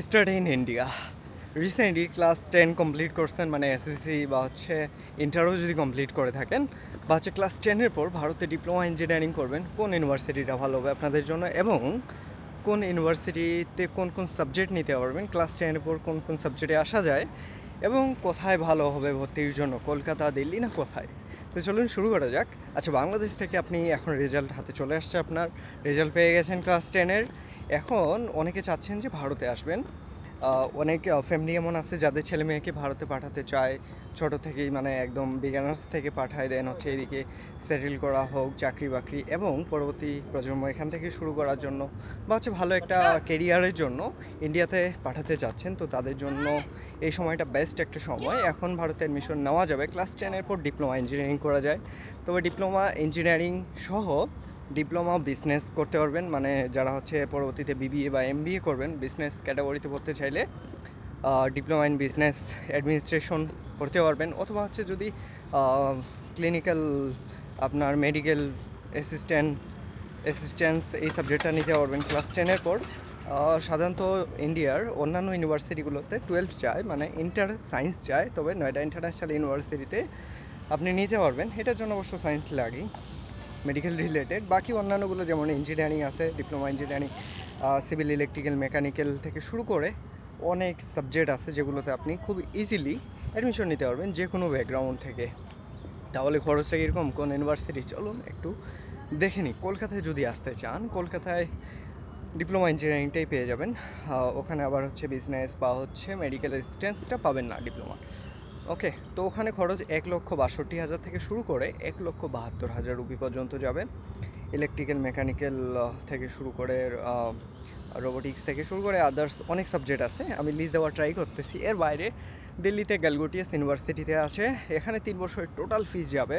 Start in India recently class ten complete করছেন মানে SSC বা হচ্ছে ইন্টারও যদি কমপ্লিট করে থাকেন, বা হচ্ছে ক্লাস টেনের পর ভারতে ডিপ্লোমা ইঞ্জিনিয়ারিং করবেন, কোন ইউনিভার্সিটিটা ভালো হবে আপনাদের জন্য এবং কোন ইউনিভার্সিটিতে কোন কোন সাবজেক্ট নিতে পারবেন ক্লাস টেনের পর কোন কোন সাবজেক্টে আসা যায় এবং কোথায় ভালো হবে ভর্তির জন্য, কলকাতা, দিল্লি না কোথায়? তো চলুন শুরু করা যাক। আচ্ছা বাংলাদেশ থেকে আপনি এখন রেজাল্ট হাতে চলে আসছে আপনার। রেজাল্ট পেয়ে গেছেন ক্লাস টেনের এখন অনেকে চাচ্ছেন যে ভারতে আসবেন। অনেক ফ্যামিলি এমন আছে যাদের ছেলে মেয়েকে ভারতে পাঠাতে চায়। ছোট থেকেই মানে একদম বিগানার্স থেকে পাঠায় দেন হচ্ছে এদিকে সেটেল করা হোক, চাকরি বাকরি এবং পরবর্তী প্রজন্ম এখান থেকে শুরু করার জন্য বা হচ্ছে ভালো একটা কেরিয়ারের জন্য ইন্ডিয়াতে পাঠাতে চাচ্ছেন। তো তাদের জন্য এই সময়টা বেস্ট একটা সময়। এখন ভারতে অ্যাডমিশন নেওয়া যাবে। ক্লাস টেনের পর ডিপ্লোমা ইঞ্জিনিয়ারিং করা যায়। তবে ডিপ্লোমা ইঞ্জিনিয়ারিং সহ ডিপ্লোমা বিজনেস করতে পারবেন মানে যারা হচ্ছে পরবর্তীতে বিবিএ বা এমবিএ করবেন, বিজনেস ক্যাটাগরিতে পড়তে চাইলে ডিপ্লোমা ইন বিজনেস অ্যাডমিনিস্ট্রেশন করতে পারবেন, অথবা হচ্ছে যদি ক্লিনিক্যাল আপনার মেডিকেল অ্যাসিস্ট্যান্ট অ্যাসিস্ট্যান্স এই সাবজেক্টটা নিতে পারবেন, ক্লাস টেনের পর। সাধারণত ইন্ডিয়ার অন্যান্য ইউনিভার্সিটিগুলোতে টুয়েলভ চায় মানে ইন্টার সায়েন্স চায়, তবে নয়ডা ইন্টারন্যাশনাল ইউনিভার্সিটিতে আপনি নিতে পারবেন, এটার জন্য অবশ্য সায়েন্স লাগে মেডিকেল রিলেটেড বাকি অন্যান্যগুলো যেমন ইঞ্জিনিয়ারিং আছে diploma engineering civil electrical mechanical থেকে শুরু করে অনেক সাবজেক্ট আছে যেগুলোতে আপনি খুব ইজিলি অ্যাডমিশন নিতে পারবেন যে কোনো ব্যাকগ্রাউন্ড থেকে। তাহলে খরচটা কীরকম? কোন ইউনিভার্সিটি চলুন একটু দেখে নিই। কলকাতায় যদি আসতে চান, কলকাতায় ডিপ্লোমা ইঞ্জিনিয়ারিংটাই পেয়ে যাবেন। ওখানে আবার হচ্ছে বিজনেস বা হচ্ছে মেডিকেল অ্যাসিস্ট্যান্সটা পাবেন না ডিপ্লোমা ওকে, তো ওখানে খরচ এক লক্ষ বাষট্টি হাজার থেকে শুরু করে এক লক্ষ বাহাত্তর হাজার রুপি পর্যন্ত যাবে। ইলেকট্রিক্যাল মেকানিক্যাল থেকে শুরু করে রোবোটিক্স থেকে শুরু করে আদার্স অনেক সাবজেক্ট আছে। আমি লিস্ট দেওয়ার ট্রাই করতেছি। এর বাইরে দিল্লিতে গ্যালগোটিয়াস ইউনিভার্সিটিতে আছে। এখানে তিন বছরের টোটাল ফিস যাবে।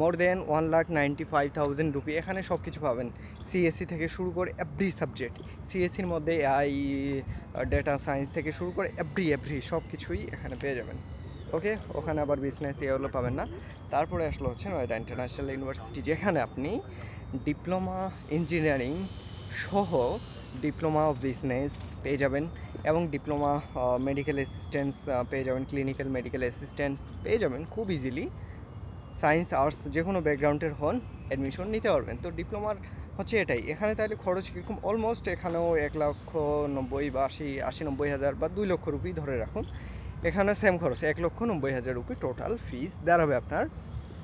More than one lakh ninety five thousand rupees এখানে সব কিছু পাবেন সিএসসি থেকে শুরু করে এভরি সাবজেক্ট সিএসসির মধ্যে আই ডেটা সায়েন্স থেকে শুরু করে এভরি এভরি সব কিছুই এখানে পেয়ে যাবেন। ওকে, ওখানে আবার বিজনেস এগুলো পাবেন না। তারপরে আসলো হচ্ছে নয়ডা ইন্টারন্যাশনাল ইউনিভার্সিটি যেখানে আপনি ডিপ্লোমা ইঞ্জিনিয়ারিং সহ ডিপ্লোমা অফ বিজনেস পেয়ে যাবেন এবং ডিপ্লোমা মেডিকেল অ্যাসিস্ট্যান্স পেয়ে যাবেন ক্লিনিক্যাল মেডিকেল অ্যাসিস্ট্যান্স পেয়ে যাবেন খুব ইজিলি সায়েন্স আর্টস যে কোনো ব্যাকগ্রাউন্ডের হন অ্যাডমিশন নিতে পারবেন। তো ডিপ্লোমার হচ্ছে এটাই। এখানে তাহলে খরচ কীরকম? অলমোস্ট এখানেও এক লক্ষ নব্বই বা আশি আশি নব্বই হাজার বা দুই লক্ষ রুপি ধরে রাখুন। এখানে সেম খরচ, এক লক্ষ নব্বই হাজার রুপি টোটাল ফিস দাঁড়াবে আপনার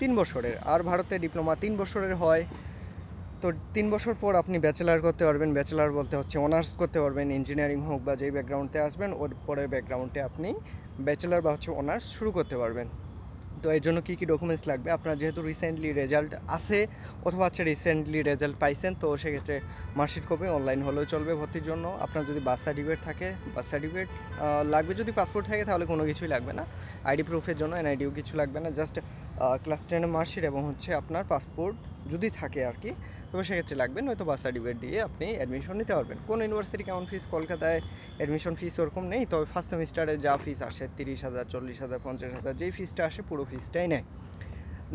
তিন বছরের। আর ভারতে ডিপ্লোমা তিন বছরের হয়। তো তিন বছর পর আপনি ব্যাচেলার করতে পারবেন। ব্যাচেলার বলতে হচ্ছে অনার্স করতে পারবেন। ইঞ্জিনিয়ারিং হোক বা যেই ব্যাকগ্রাউন্ডে আসবেন, ওর পরের ব্যাকগ্রাউন্ডে আপনি ব্যাচেলার বা হচ্ছে অনার্স শুরু করতে পারবেন। তো এর জন্য কী কী ডকুমেন্টস লাগবে? আপনার যেহেতু রিসেন্টলি রেজাল্ট আছে, অথবা আচ্ছা রিসেন্টলি রেজাল্ট পাইছেন, তো সেক্ষেত্রে মার্কশিট কপি অনলাইন হলেও চলবে ভর্তির জন্য। আপনার যদি বার্থ সার্টিফিকেট থাকে বার্থ সার্টিফিকেট লাগবে যদি পাসপোর্ট থাকে তাহলে কোনো কিছুই লাগবে না। আইডি প্রুফের জন্য এনআইডিও কিছু লাগবে না। জাস্ট ক্লাস টেনের মার্কশিট এবং হচ্ছে আপনার পাসপোর্ট যদি থাকে আর কি, তবে সেক্ষেত্রে লাগবে, নয়তো বার্থ সার্টিফিকেট দিয়ে আপনি অ্যাডমিশন নিতে পারবেন। কোন ইউনিভার্সিটি কেমন ফিস কলকাতায় অ্যাডমিশন ফিস ওরকম নেই, তবে ফার্স্ট সেমিস্টারে যা ফিস আসে, তিরিশ হাজার, চল্লিশ হাজার, পঞ্চাশ হাজার, যেই ফিসটা আসে পুরো ফিসটাই নেয়।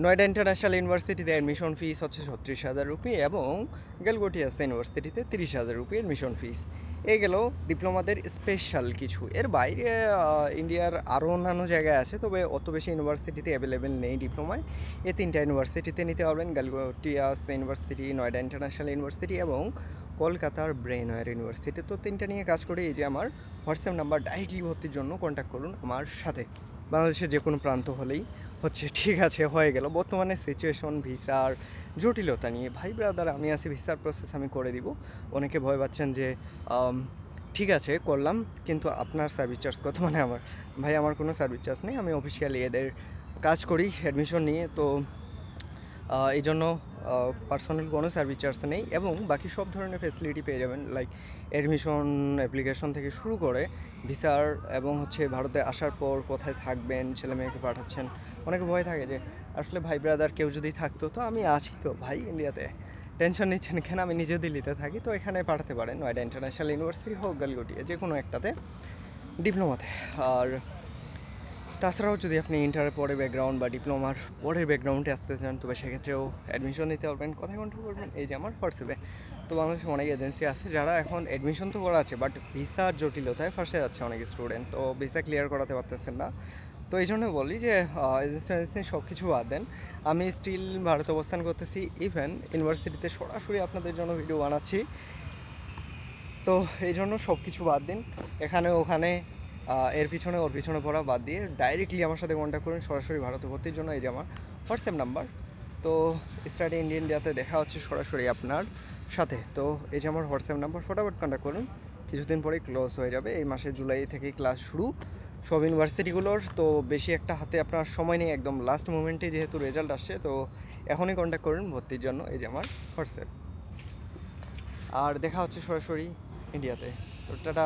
নয়ডা ইন্টারন্যাশনাল ইউনিভার্সিটিতে অ্যাডমিশন ফিস হচ্ছে ছত্রিশ হাজার রুপি এবং গেলগোটিয়াস ইউনিভার্সিটিতে তিরিশ হাজার রুপি অ্যাডমিশন ফিস এই গেল ডিপ্লোমাদের স্পেশাল কিছু। এর বাইরে ইন্ডিয়ার আরও অন্যান্য জায়গায় আছে, তবে অত বেশি ইউনিভার্সিটিতে অ্যাভেলেবেল নেই ডিপ্লোমায়। এই তিনটা ইউনিভার্সিটিতে নিতে পারবেন Galgotias university Noida international university এবং কলকাতার ব্রেনওয়ার ইউনিভার্সিটি তো তিনটা নিয়ে কাজ করে এই যে আমার হোয়াটসঅ্যাপ নাম্বার ডাইরেক্টলি ভর্তির জন্য কন্ট্যাক্ট করুন আমার সাথে। বাংলাদেশের যে কোনো প্রান্ত হলেই হচ্ছে, ঠিক আছে, হয়ে গেল। বর্তমানে সিচুয়েশন ভিসার জটিলতা নিয়ে। ভাই ব্রাদার আমি আছি ভিসার প্রসেস আমি করে দিব। অনেকে ভয় পাচ্ছেন যে ঠিক আছে, করলাম, কিন্তু আপনার সার্ভিস চার্জ কত? মানে আমার, ভাই আমার কোনো সার্ভিস চার্জ নেই, আমি অফিসিয়ালি এদের কাজ করি অ্যাডমিশন নিয়ে। তো এই জন্য পার্সোনাল কোনো সার্ভিস চার্জ নেই এবং বাকি সব ধরনের ফেসিলিটি পেয়ে যাবেন। লাইক অ্যাডমিশন অ্যাপ্লিকেশন থেকে শুরু করে ভিসার এবং হচ্ছে ভারতে আসার পর কোথায় থাকবেন ছেলে মেয়েকে পাঠাচ্ছেন। অনেকে ভয় থাকে যে আসলে ভাই ব্রাদার কেউ যদি থাকতো, তো আমি আছি তো ভাই ইন্ডিয়াতে। টেনশন নিচ্ছেন কেন? আমি নিজে দিল্লিতে থাকি, তো এখানে পাঠাতে পারেন। নয়ডা ইন্টারন্যাশনাল ইউনিভার্সিটি হোক, গালগটিয়া, যে কোনো একটাতে ডিপ্লোমাতে আর তাছাড়াও যদি আপনি ইন্টারের পরে ব্যাকগ্রাউন্ড বা ডিপ্লোমার পরের ব্যাকগ্রাউন্ডে আসতে চান, তবে সেক্ষেত্রেও অ্যাডমিশন নিতে পারবেন কোথায় কন্ট্যাক্ট করবেন। এই যে আমার হোয়াটসঅ্যাপে তো বাংলাদেশে অনেক এজেন্সি আছে যারা এখন অ্যাডমিশন তো করা আছে বাট ভিসার জটিলতায় ফাঁসে যাচ্ছে অনেক স্টুডেন্ট তো ভিসা ক্লিয়ার করাতে পারতেছেন না। তো এই জন্য বলি যে এজেন্সি সব কিছু বাদ দেন। আমি স্টিল ভারতে অবস্থান করতেছি ইভেন ইউনিভার্সিটিতে সরাসরি আপনাদের জন্য ভিডিও বানাচ্ছি। তো এই জন্য সব কিছু বাদ দিন। এখানে, ওখানে এর পিছনে, ওর পিছনে পড়া বাদ দিয়ে ডাইরেক্টলি আমার সাথে কন্ট্যাক্ট করুন, সরাসরি ভারতে ভর্তির জন্য। এই যে আমার হোয়াটসঅ্যাপ নাম্বার তো স্টাডি ইন্ডিয়া ইন্ডিয়াতে দেখা হচ্ছে সরাসরি আপনার সাথে। তো এই যে আমার হোয়াটসঅ্যাপ নাম্বার ফটাফট কন্ট্যাক্ট করুন। কিছুদিন পরেই ক্লোজ হয়ে যাবে। এই মাসে জুলাই থেকেই ক্লাস শুরু। সব ইউনিভার্সিটিগুলোর তো বেশি একটা হাতে আপনার সময় নেই, একদম লাস্ট মোমেন্টে যেহেতু রেজাল্ট আসছে, তো এখনই কন্ট্যাক্ট করুন ভর্তির জন্য, এই যে আমার হোয়াটসঅ্যাপ। আর দেখা হচ্ছে সরাসরি ইন্ডিয়াতে তো টাটা।